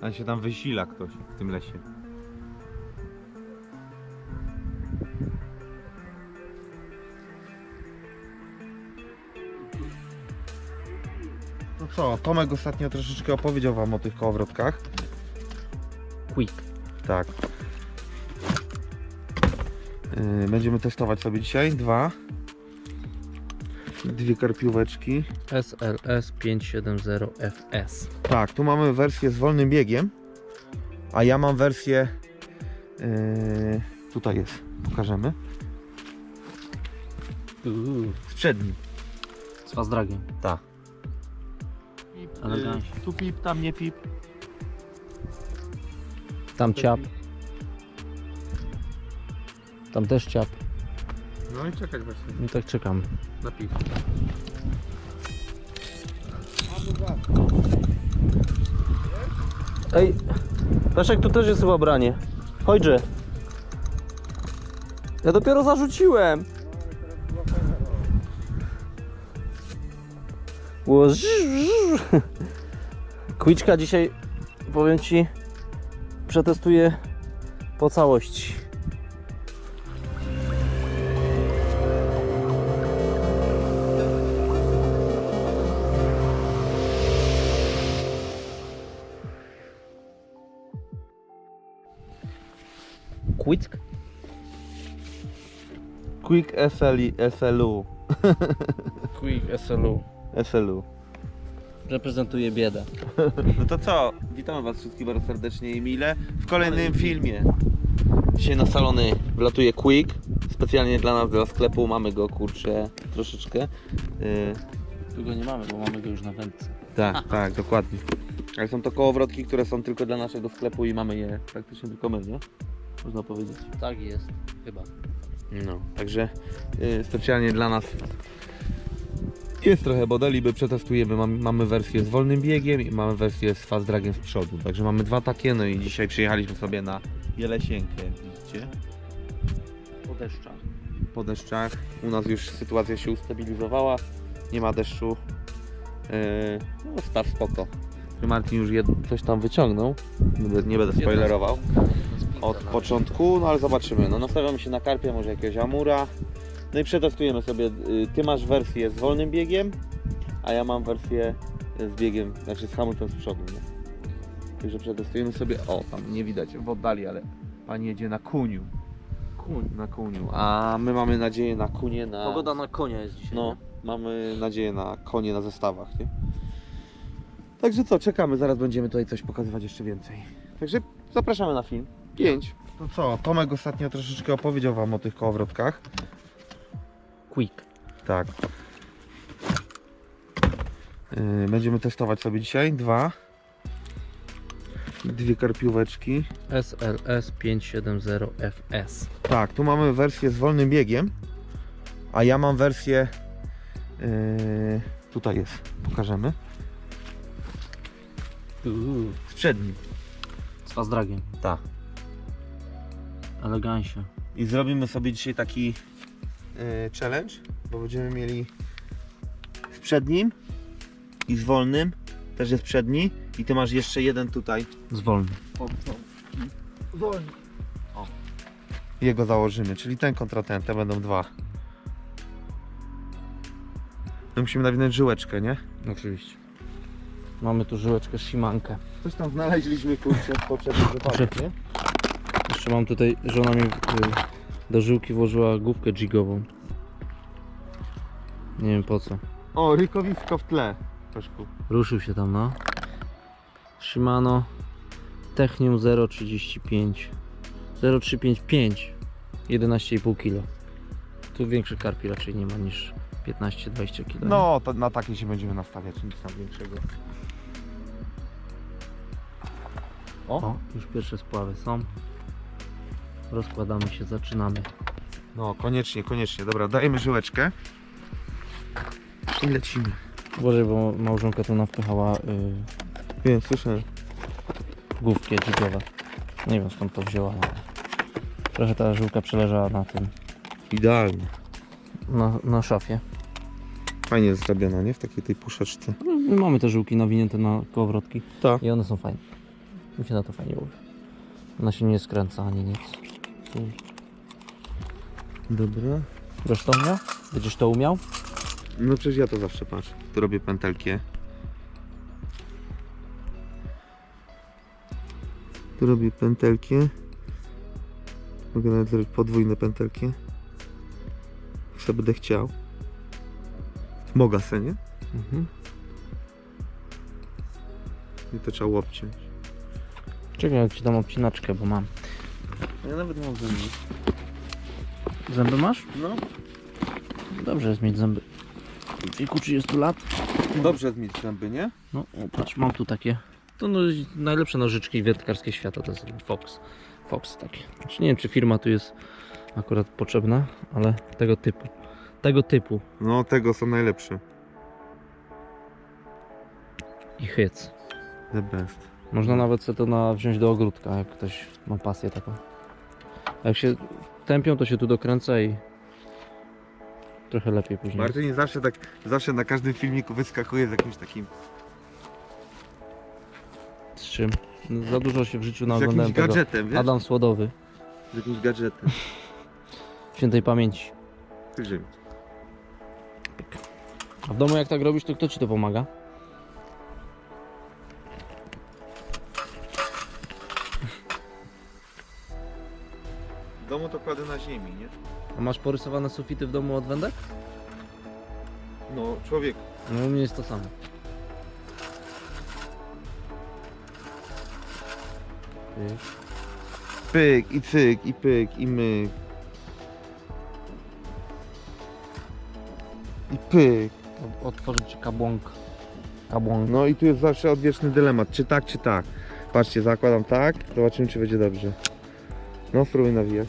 A się tam wysila ktoś w tym lesie. No co, Tomek ostatnio troszeczkę opowiedział wam o tych kołowrotkach. Quick. Tak. Yy, Będziemy testować sobie dzisiaj dwa. Dwie karpióweczki. SLS 570FS. Tak, tu mamy wersję z wolnym biegiem, a ja mam wersję. Yy, tutaj jest, pokażemy. Uuu. Z przednim. Z fazdragiem. Tak. Elegancko. tu pip, tam nie pip. Tam ciap. Tam też ciap. No i czekać właśnie I tak czekamy. na pip. Ej, Peszek, tu też jest chyba branie. Chodźże. Ja dopiero zarzuciłem. Było dzisiaj, powiem Ci, przetestuję po całości. Quick SLI, SLU. Quick SLU. SLU. Reprezentuje biedę. No to co? Witamy Was wszystkich bardzo serdecznie i mile w kolejnym filmie. Dzisiaj na salony wlatuje Quick. Specjalnie dla nas, dla sklepu. Mamy go kurczę troszeczkę. Yy, Tu go nie mamy, bo mamy go już na wędce. tak, tak, dokładnie. Ale są to kołowrotki, które są tylko dla naszego sklepu i mamy je praktycznie tylko my, nie? Można powiedzieć. Tak jest, chyba. No, także y, specjalnie dla nas jest trochę modeli, by przetestujemy. Mamy, mamy wersję z wolnym biegiem i mamy wersję z fast dragiem z przodu. Także mamy dwa takie, no i dzisiaj przyjechaliśmy sobie na Jelesienkę, widzicie, Po deszczach. po deszczach. U nas już sytuacja się ustabilizowała, nie ma deszczu. Yy, no staw spoko. Martin już jed, coś tam wyciągnął, nie będę spoilerował od początku, no ale zobaczymy. No nastawiamy się na karpia, może jakiegoś amura. No i przetestujemy sobie. y, Ty masz wersję z wolnym biegiem, a ja mam wersję z biegiem, znaczy z hamulcem z przodu. Nie? Także przetestujemy sobie. O, tam nie widać w oddali, ale pani jedzie na kuniu. Kuń, na kuniu. A my mamy nadzieję na kunie na. Pogoda na konia jest dzisiaj. No, mamy nadzieję na konie na zestawach, nie? Także co, czekamy, zaraz będziemy tutaj coś pokazywać jeszcze więcej. Także zapraszamy na film. 5. To co, Tomek ostatnio troszeczkę opowiedział Wam o tych kołowrotkach. Quick. Tak. Yy, Będziemy testować sobie dzisiaj dwa. Dwie karpióweczki. SLS 570FS. Tak, tu mamy wersję z wolnym biegiem, a ja mam wersję. Yy, tutaj jest, pokażemy. Uuu. Z przednim. Z fazdragiem. Tak. Elegancie. I zrobimy sobie dzisiaj taki yy, challenge, bo będziemy mieli z przednim i z wolnym. Też jest przedni i ty masz jeszcze jeden tutaj. Zwolny. Wolny. O. Jego założymy, czyli ten kontra ten, te będą dwa. No musimy nawinąć żyłeczkę, nie? Oczywiście. Mamy tu żyłeczkę Shimankę. Coś tam znaleźliśmy kurczę w poprzednim wypadku, nie? Jeszcze mam tutaj, żona mi y, do żyłki włożyła główkę jigową. Nie wiem po co. O, rykowisko w tle. Troszkę. Ruszył się tam, no. Shimano Technium 035 0355 11,5 kg. Tu większych karpi raczej nie ma niż 15-20 kg. No, to na takie się będziemy nastawiać, nic tam większego. O, już pierwsze spławy są. Rozkładamy się, zaczynamy. No, koniecznie, koniecznie. Dobra, dajemy żyłeczkę. I lecimy. Boże, bo małżonka tu nawpychała y, Wiem, słyszę. główki jigowe. Nie wiem skąd to wzięła. ale Trochę ta żyłka przeleżała na tym, Idealnie. na, na szafie. Fajnie jest zrobiona, nie? W takiej tej puszeczce. No, My mamy te żyłki nawinięte na kołowrotki Tak. i one są fajne. Mi się na to fajnie łowi. Ona się nie skręca ani nic. Dobra. Będziesz to umiał? Będziesz to umiał? No przecież ja to zawsze patrzę. Tu robię pętelki. Tu robię pętelki. Mogę nawet zrobić podwójne pętelki. Jak sobie będę chciał. Mogę se, nie? Mhm. I to trzeba łopciąć. Czekaj, jak ci dam obcinaczkę, bo mam. Ja nawet mam zęby. Zęby masz? No. Dobrze jest mieć zęby. W wieku 30 lat. Dobrze jest mieć zęby, nie? No, o, patrz, mam tu takie. To no, najlepsze nożyczki wędkarskie świata to jest Fox. Fox takie. Znaczy, nie wiem, czy firma tu jest akurat potrzebna, ale tego typu. Tego typu No, tego są najlepsze. i hyc. The best. Można nawet sobie to na, wziąć do ogródka, jak ktoś ma pasję taką. A jak się tępią, to się tu dokręca i trochę lepiej później. Martin zawsze tak, zawsze na każdym filmiku wyskakuje z jakimś takim, Z czym? No, za dużo się w życiu z naoglądałem jakimś tego. gadżetem, wiesz? Adam Słodowy, Z jakimś gadżetem. świętej pamięci. Tydzień. A w domu jak tak robisz, to kto ci to pomaga? Domu to kładę na ziemi, nie? A masz porysowane sufity w domu od wędek? No, człowiek. No u mnie jest to samo. Pyk. Pyk i cyk i pyk i myk. I pyk. O- Otworzyć ci kabłąk. Kabłąk. No i tu jest zawsze odwieczny dylemat, czy tak, czy tak. Patrzcie, zakładam tak, zobaczymy czy będzie dobrze. No, spróbuj nawijać.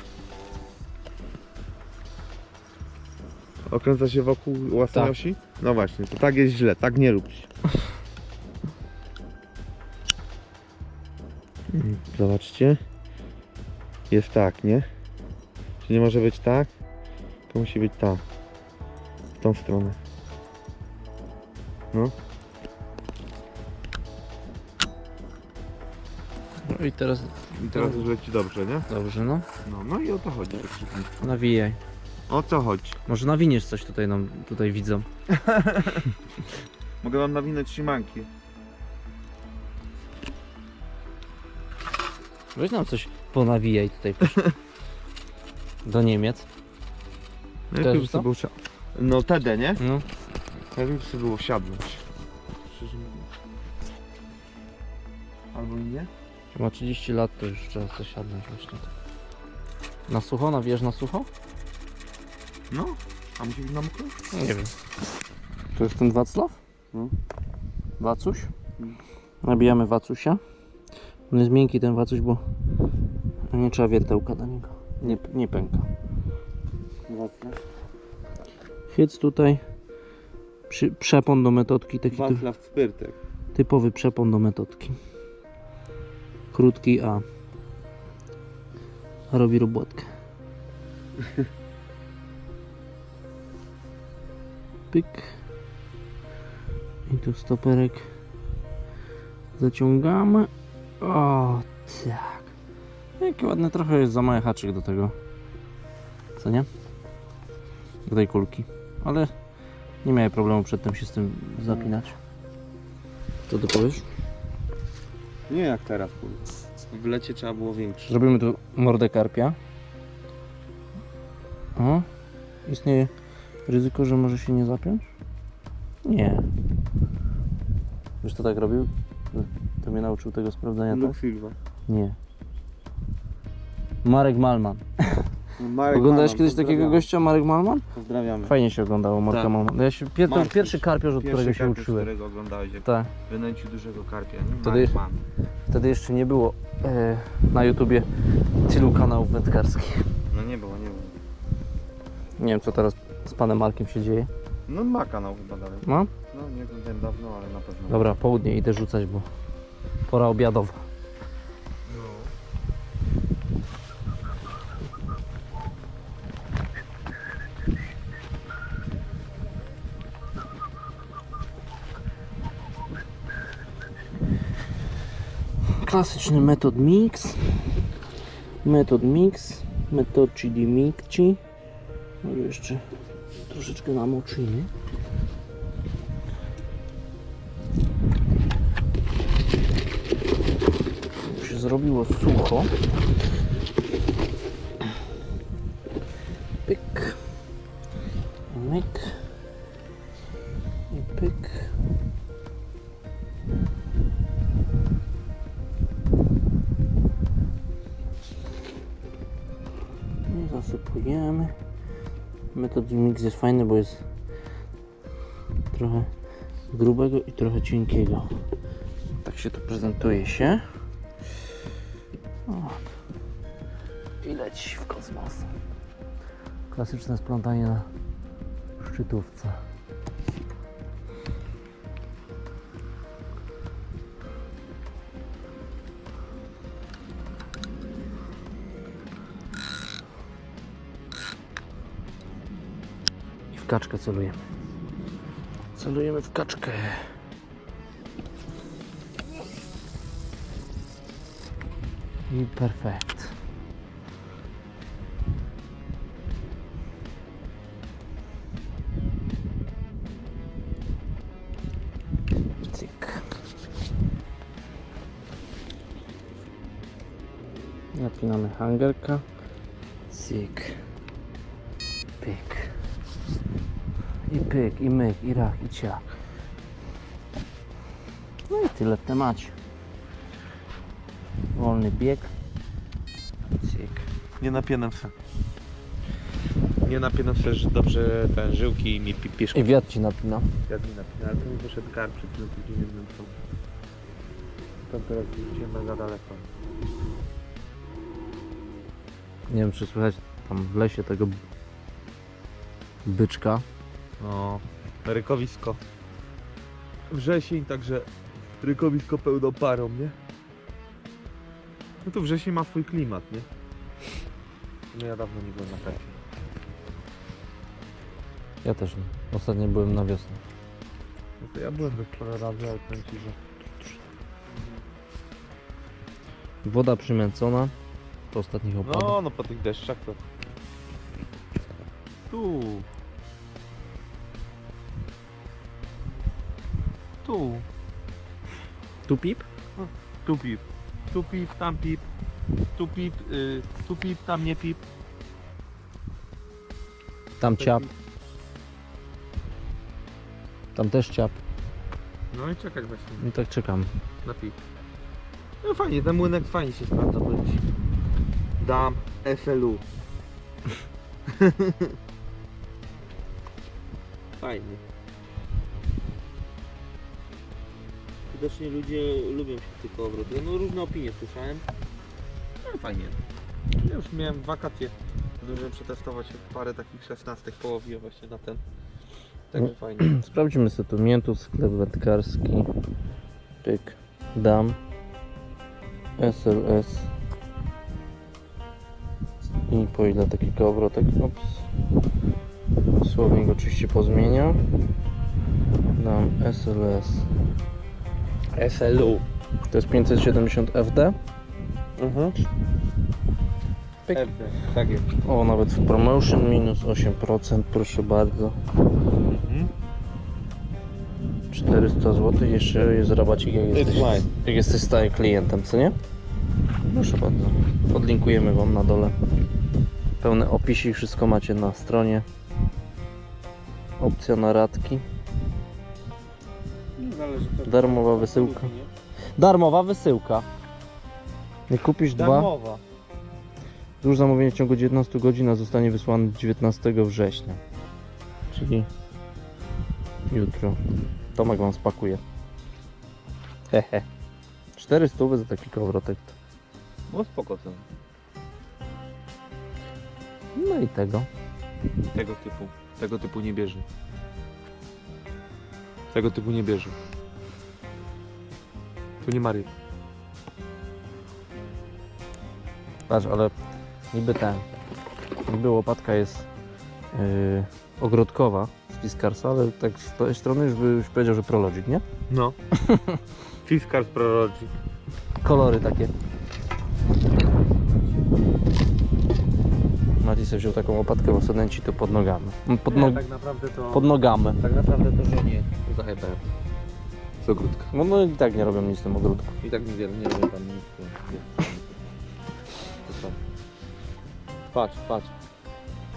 Okręca się wokół własnej Tak. osi? No właśnie, to tak jest źle, tak nie rób się. Mm, Zobaczcie. Jest tak, nie? Czy nie może być tak? To musi być tak. W tą stronę. No. No i teraz I teraz już leci dobrze, nie? dobrze, no. No, no i o to chodzi. Nawijaj. O co chodzi? Może nawiniesz coś tutaj nam tutaj widzą. Mogę wam nawinąć trzymanki. Weź nam coś ponawijaj tutaj proszę. Do Niemiec. Było wsia- No TD, nie? No. Najpierw sobie było. Szczerze mówiąc. Albo i nie? Ma 30 lat, to już trzeba coś siadnąć właśnie. Na sucho? Nawijasz na sucho? No. A musi być na mokro? No, nie wiem. To jest ten Wacław? No. Wacuś? Mm. Nabijamy Wacusia. On jest miękki ten Wacuś, bo nie trzeba wiertełka do niego. Nie, nie pęka. Hyc tutaj. Przy, przepon do metodki, taki typ, Waclaw Spyrtek. typowy przepon do metodki. Krótki A. Robi robotkę. Pyk. I tu stoperek zaciągamy. O, tak. Jaki ładny, trochę jest za mały haczyk do tego. Co nie? Do tej kulki. Ale nie miałem problemu przedtem się z tym zapinać. Co ty powiesz? Nie jak teraz. W lecie trzeba było większe. Zrobimy tu mordę karpia. O, istnieje ryzyko, że może się nie zapiąć? Nie. Wiesz kto tak robił? To mnie nauczył tego sprawdzania, tak? Luke Silva. Nie. Marek Malman. Marek Oglądałeś Malman, kiedyś takiego pozdrawiamy. gościa, Marek Malman? Pozdrawiamy. Fajnie się oglądało Marka Tak. Malman. No Ja się, pier, to Markuś. pierwszy karpiarz, od Pierwszy którego się karpiec, uczyłem. którego oglądałeś, jak Tak. wynęcił dużego karpia, nie? Wtedy- Marek Mann. Wtedy jeszcze nie było e, na YouTubie tylu kanałów wędkarskich. No nie było, nie było. Nie wiem co teraz panem Markiem się dzieje. No ma kanał chyba dalej. No? No nie wiem dawno, ale na pewno. Dobra, południe idę rzucać, bo pora obiadowa. Klasyczny metod mix. Metod mix. Metod CD mixci. Może jeszcze troszeczkę namoczymy. Już się zrobiło sucho. Pyk. Myk. I pyk. I zasypujemy. Metod mix jest fajny, bo jest trochę grubego i trochę cienkiego. Tak się to prezentuje się. O. I leci w kosmos. Klasyczne splątanie na szczytówce. Kaczkę celujemy. Celujemy w kaczkę. I perfekt. Cyk. Napinamy hangerka. Cyk. Pyk. I pyk, i myk, i rach, i ciach. No i tyle w temacie. Wolny bieg. Cyk. Nie napienam się. Nie napienam się, że dobrze ten żyłki mi pi- piszą. I wiatr ci napina. Ja mi napina, ale to mi wyszedł kar przed tym tydzień jednym są. Tam teraz idziemy za daleko. Nie wiem czy słychać tam w lesie tego byczka. No, rykowisko. Wrzesień, także rykowisko pełną parą, nie? No to wrzesień ma swój klimat, nie? No ja dawno nie byłem na pracy. Ja też nie. Ostatnio byłem na wiosnę. No to ja byłem dość parę razy, ale powiem Ci, że... Woda przymęcona po ostatnich opadach. No, no po tych deszczach to... Tu. Tu. Tu pip? Tu pip. Tu pip, tam pip. Tu pip, y, tu pip, tam nie pip. Tam ciap. Tam też ciap. No i czekać właśnie I tak czekam. na pip. No fajnie, ten młynek fajnie się sprawdza, powiem Ci. Dam SLU. fajnie. Widocznie ludzie lubią się w tych kołowrotach. No różne opinie słyszałem. No fajnie. Ja już miałem wakacje. Zdążyłem przetestować parę takich 16 połowi właśnie na ten. Także fajnie. Sprawdzimy sobie tu miętus, sklep wędkarski. Pyk. Dam. SLS. I po ile taki kołowrotek? Ops. Słownik oczywiście pozmienia. Dam SLS. SLU. To jest 570 FD. Mhm. Pyk. FD, tak jest. O, nawet w promotion minus 8%, proszę bardzo. Mhm. 400 zł, jeszcze jest rabacik jak jesteś, mine. jak jesteś stałym klientem, co nie? Proszę bardzo. Podlinkujemy Wam na dole. Pełne opisy, wszystko macie na stronie. Opcja na radki. Darmowa wysyłka. Darmowa wysyłka. Jak kupisz dwa, Darmowa. już zamówienie w ciągu 19 godzin, a zostanie wysłane 19 września. Czyli jutro. Tomek Wam spakuje. Hehe. 400 za taki kołowrotek. No spoko cen. No i tego. Tego typu. Tego typu nie bierze. Tego typu nie bierze. Tu nie ma ryb. Patrz, ale niby ten. Niby łopatka jest yy, ogrodkowa z Fiskarsa, ale tak z tej strony już byś powiedział, że prologic, nie? No. Fiskars Prology. kolory takie. Mati sobie wziął taką łopatkę, bo studenci to pod nogami. Pod, no, tak naprawdę to... pod nogami. Tak naprawdę to żonie zajebają. Z ogródka. No, no i tak nie robią nic w tym ogródku. I tak niewiele, nie robię tam nic. nie. To co? Patrz, patrz.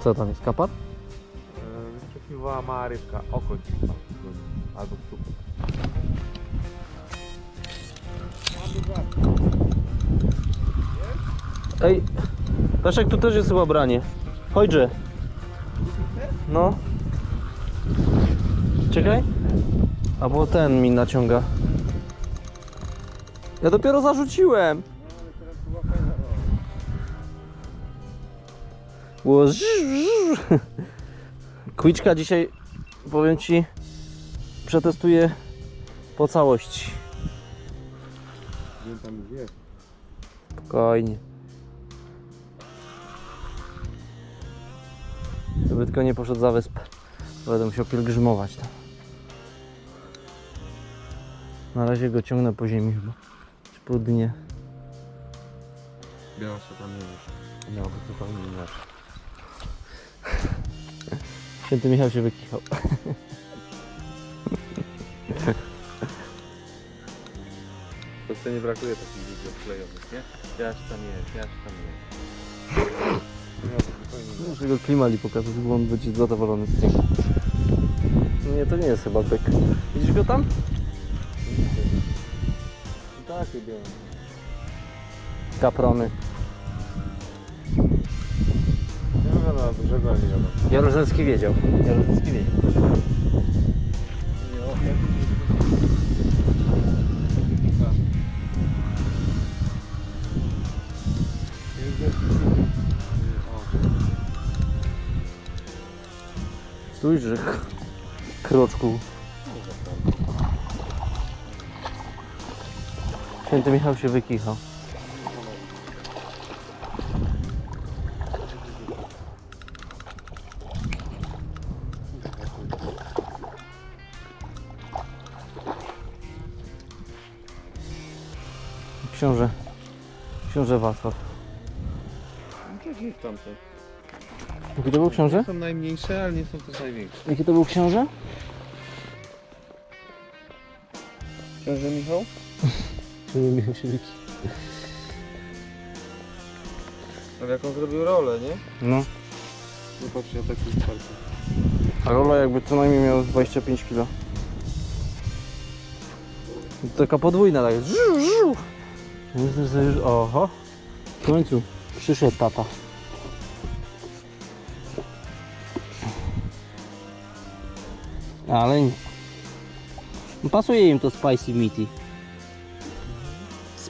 Co tam jest, kapar? Wyczekiwała mała rybka, oko ci Albo super. Ej, Peszek, tu też jest chyba branie. Chodźże. No. Czekaj. Albo ten mi naciąga. Ja dopiero zarzuciłem. Było. Kwiczka dzisiaj, powiem Ci, przetestuję po całości. Wiem tam jest. Spokojnie. Żeby tylko nie poszedł za wyspę. Będę musiał pielgrzymować tam. Na razie go ciągnę po ziemi chyba. Czy po dnie. Biała się tam nie być zupełnie inaczej. Święty Michał się wykichał. W Polsce nie brakuje takich ludzi odklejonych, nie? Ja się tam jest, ja się tam jest. Zupełnie inaczej. Muszę go klimali pokazać, bo on będzie zadowolony z tym. Nie, to nie jest chyba byk. Widzisz go tam? Takie białe. Kaprony. Nie wiadomo, dużego nie wiadomo. Jaruzelski wiedział. Jaruzelski wiedział. Stój, że kroczku. Święty Michał się wykichał. Książę. Książę Wacław. Jakieś tam są. Jaki to był książę? Są najmniejsze, ale nie są też największe. Jaki to był książę? Książę Michał? Michał się wykichał. Ale jaką zrobił rolę, nie? No. Nie patrz, ja taki czwarty. A Rola jakby co najmniej miał 25 kg. Taka podwójna tak jest. Żu, żu. Myślę, że już... Oho. W końcu przyszedł tata. Ale nie. No Pasuje im to spicy meaty.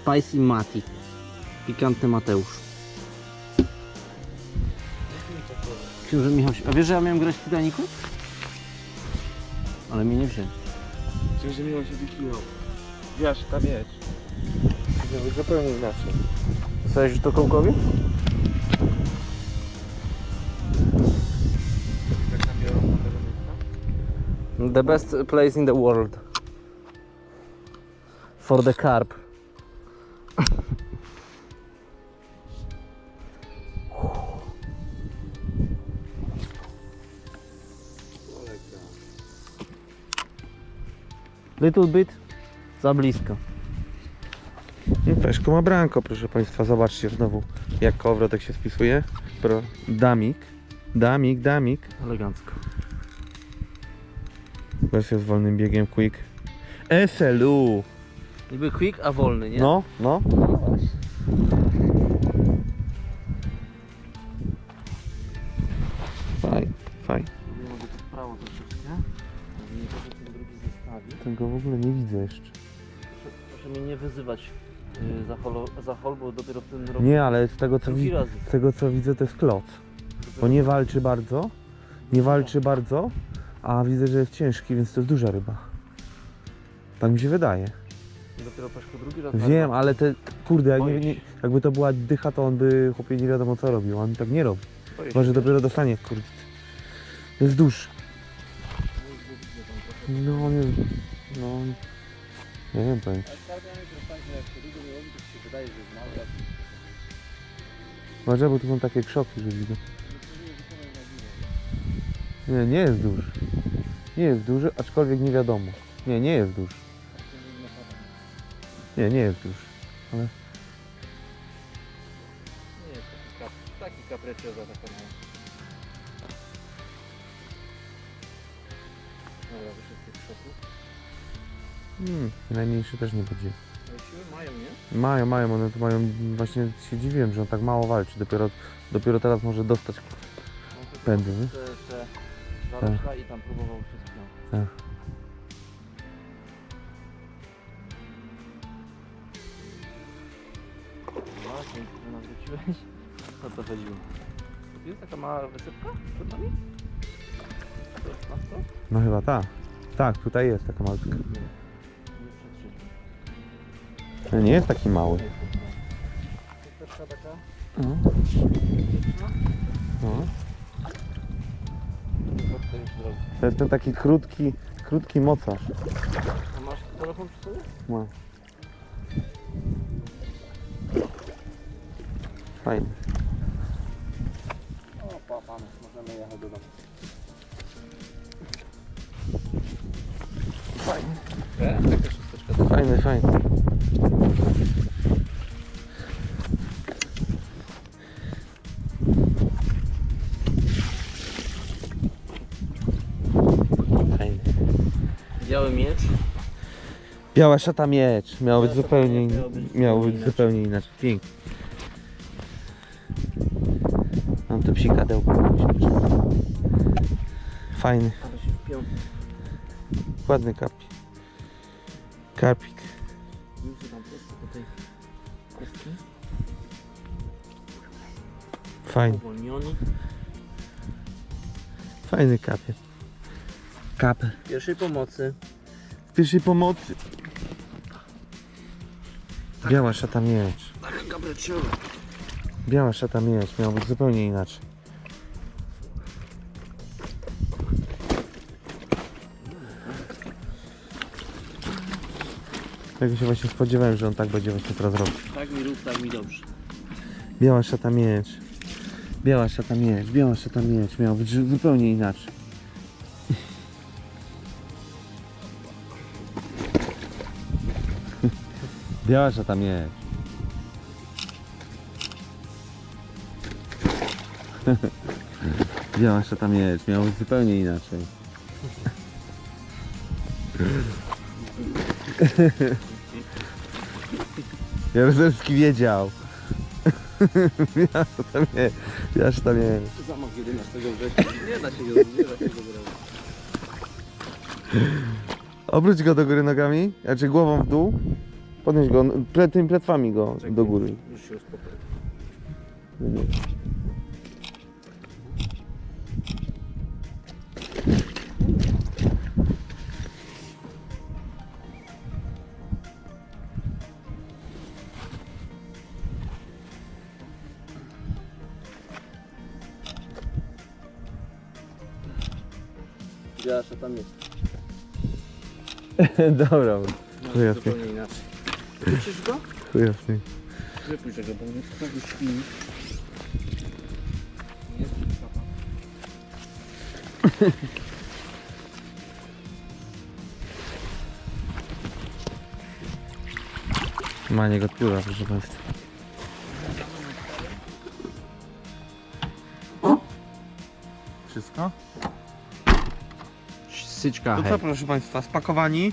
Spicy mati. Pikantny Mateusz. Książę Michał. A wiesz, że ja miałem grać w Titanicu? Ale mnie nie wzięli. Książę Michał się wykiwał. Wiesz, tam jest. Zrobił zupełnie inaczej. Dostałeś już to kołkowi? The best place in the world. For the carp. Little bit za blisko. Peszku ma branko, proszę Państwa. Zobaczcie znowu, jak kołowrotek się spisuje. Pro... Damik. Damik, damik. Elegancko. Wersja z wolnym biegiem, quick. SLU. Niby quick, a wolny, nie? No, no. Faj, faj. Mogę to w prawo troszeczkę. Tego w ogóle nie widzę jeszcze. Proszę, proszę mnie nie wyzywać yy, za, hol, za hol, bo dopiero w tym roku Nie, ale z tego co, drugi wi- raz. z tego co widzę to jest kloc. Bo nie walczy bardzo. Nie walczy bardzo, a widzę, że jest ciężki, więc to jest duża ryba. Tak mi się wydaje. Dopiero Peszko drugi raz. Wiem, ale te, kurde, jak nie, Boję nie, się. jakby to była dycha, to on by chłopie nie wiadomo co robił. On tak nie robi. Boję się. Chyba, że dopiero dostanie, kurde. Jest duży. No, jest, no, Nie wiem, powiem. Może, bo tu są takie krzoki, że widzę. Nie, nie jest duży. Nie jest duży, aczkolwiek nie wiadomo. Nie, nie jest duży. Nie, nie jest duży. Ale Nie jest taki, kap, taka. Dobra, wyszedł. Hmm, najmniejszy też nie będzie. Ale siły mają, nie? Mają, mają, one tu mają, właśnie się dziwiłem, że on tak mało walczy. Dopiero, dopiero teraz może dostać On tylko pędy, nie? Te, te zarośla i tam próbował wszystko. Tak. No, dzięki, że nas wróciłeś. O to chodziło. Jest taka mała wysypka przed nami? To jest? No chyba tak. Tak, tutaj jest taka malutka. No nie jest taki mały. Taka No. No. To jest ten taki krótki, krótki mocarz. A masz telefon przy sobie? No. Fajny. O, papamy, możemy jechać do domu. Fajny. Tak, taka szósteczka. Fajny, fajny. Fajny. Biały miecz. Biała szata miecz. Miało być zupełnie, miecz, miało być zupełnie inaczej. Pięknie. Mam to psikadełko. Fajny, Ale się wpiął. Ładny karpik. Karpik. Już tam prosto po tej kostki. Fajny, Uwolniony. fajny kapie. Pierwszej pomocy. W pierwszej pomocy. Biała szata miecz. Gabreciowa. Biała szata miecz. Miało być zupełnie inaczej. Tego się właśnie spodziewałem, że on tak będzie właśnie teraz robił. Tak mi rób, tak mi dobrze. Biała szata miecz. Biała szata miecz. Biała szata miecz. Miało być zu- zupełnie inaczej. Biała szata miecz. Biała szata miecz. Miało być zupełnie inaczej. Jaruzelski wiedział. Biała szata miecz. Biała szata miecz. Zamach 11 września. Nie da się go, nie da się go zrobić. Obróć go do góry nogami, znaczy głową w dół. Podnieś go, ple, tymi pletwami go do góry. Już się Biała tam jest. Dobra, No, To jasne. zupełnie inaczej. Go? chujowny. Wypuść go, bo mnie tu śpi. Nie, papa. Maniek odpływa, proszę Państwa. Wszystko? Syczka, To co, proszę Państwa, spakowani.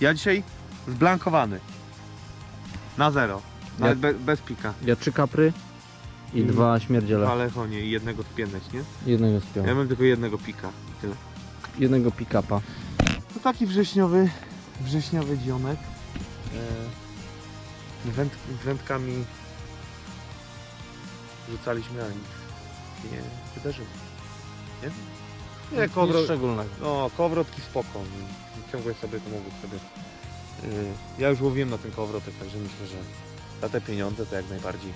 Ja dzisiaj zblankowany. Na zero. Nawet be, bez pika. Ja trzy kapry i Mm. dwa śmierdziele. Ale chonie i jednego spięneć, nie? Jednego spiął. Ja mam tylko jednego pika. i Tyle. Jednego pick-upa. To taki wrześniowy, wrześniowy dzionek. E, węd, wędkami rzucaliśmy, a nic się nie wydarzyło. Nie? Nie, Nic kowrot, szczególnego. no, kowrotki spoko. Ciągłe sobie to mogły sobie. Yy, ja już łowiłem na ten kowrotek, także myślę, że za te pieniądze to jak najbardziej.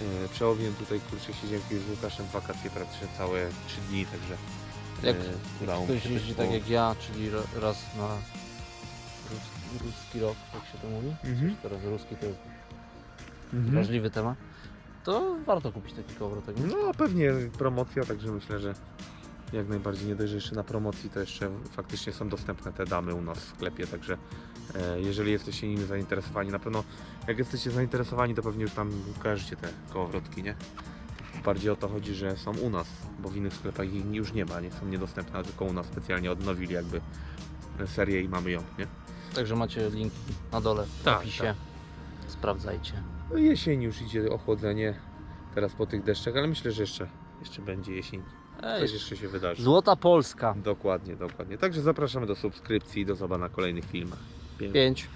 Yy, przełowiłem tutaj kurczę siedzienki z Łukaszem w wakacje praktycznie całe 3 dni, także Jak yy, udało mi Ktoś się jeździ też tak jak ja, czyli ro- raz na... ruski rok, jak się to mówi. Mhm. Teraz ruski to jest Mhm. wrażliwy temat. To warto kupić taki kołowrotek. nie? No pewnie promocja, także myślę, że jak najbardziej nie dość, że jeszcze na promocji, to jeszcze faktycznie są dostępne te damy u nas w sklepie, także e, jeżeli jesteście nimi zainteresowani, na pewno jak jesteście zainteresowani, to pewnie już tam kojarzycie te kołowrotki, nie? Bardziej o to chodzi, że są u nas, bo w innych sklepach ich już nie ma, nie są niedostępne, tylko u nas specjalnie odnowili jakby serię i mamy ją, nie? Także macie linki na dole w Tak, opisie. Sprawdzajcie. No jesień już idzie ochłodzenie, teraz po tych deszczach, ale myślę, że jeszcze, jeszcze będzie jesień, Ej, coś jeszcze się wydarzy. Złota Polska. Dokładnie, dokładnie. Także zapraszamy do subskrypcji i do zobaczenia na kolejnych filmach. Pięknie. 5.